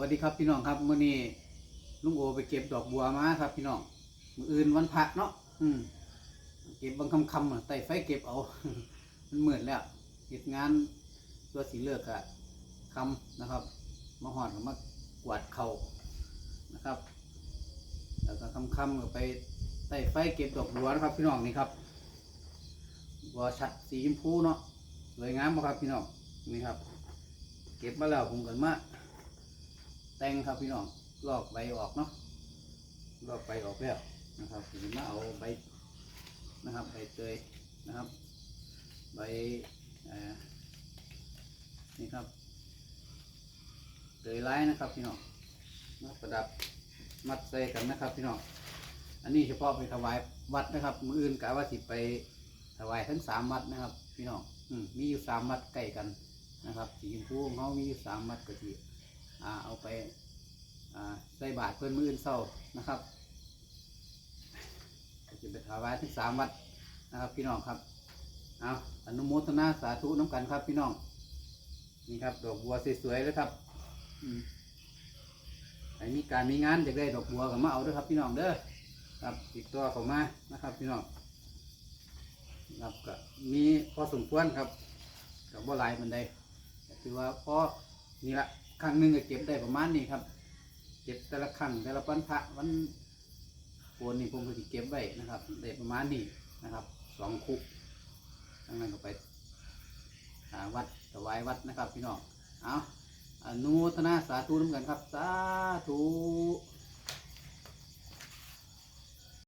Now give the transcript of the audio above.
วัสดีครับพี่น้องครับมื้อนี้ลุงโอไปเก็บดอกบัวมาครับ พี่น้องมืออื่นวันพระเนาะอืมเก็บบางคำคำๆอะไต่ไฟเก็บเอา มันหมืดแล้วเก็บงานตัวสีเลือกอะคำนะครับมาหอดมากวาดเขานะครับ แล้วก็คำคำไปไต่ไฟเก็บดอกบัวนะครับ พี่น้องนี่ครับบัวชัดสีชมพูเนาะสวยงามบ่ครับพี่น้องนี่ครับ เก็บมาแล้วผมกันมา แต่งครับพี่น้องลอกใบออกเนาะลอกใบออกแล้วนะครับผมมาเอาใบนะครับใบเตยนะครับ ใบนี่ครับเตยไร้นะครับพี่น้องมาประดับมัดใส่กันนะครับพี่น้องอันนี้เฉพาะไปถวายวัดนะครับ มืออื่นกะว่าสิไปถวายทั้งสามวัดนะครับ พี่น้องอืมีอยู่สามวัดใกล้กันนะครับสีชมพูของเขามีอยู่สามมัดกะทิ เอาไปใส่บาทเพื่อนมืออื่นเศร้านะครับจะไปถวายทั้งสามวัดนะครับพี่น้องครับเอาอนุโมทนาสาธุน้ำกันครับพี่น้องนี่ครับดอกบัวสวยๆเลยครับอืมใครมีการมีงานจะได้ดอกบัวก็มาเอาด้วยครับพี่น้องเด้อครับติดตัวเขามานะครับ พี่น้องครับก็มีพอสมควรครับกับบ่หลายมันได้ก็ถือว่าพอนี่ละ ครั้งหนึ่งก็เก็บได้ประมาณนี้ครับ เก็บแต่ละครั้งแต่ละวันพระวันโกนนี่ผมก็จะเก็บไว้นะครับได้ประมาณนี้นะครับสองคุกทั้งนั้นก็ไปหาวัดถวายวัดนะครับ พี่น้องเอาอนุทนาสาธุร่วมกันครับ สาธุ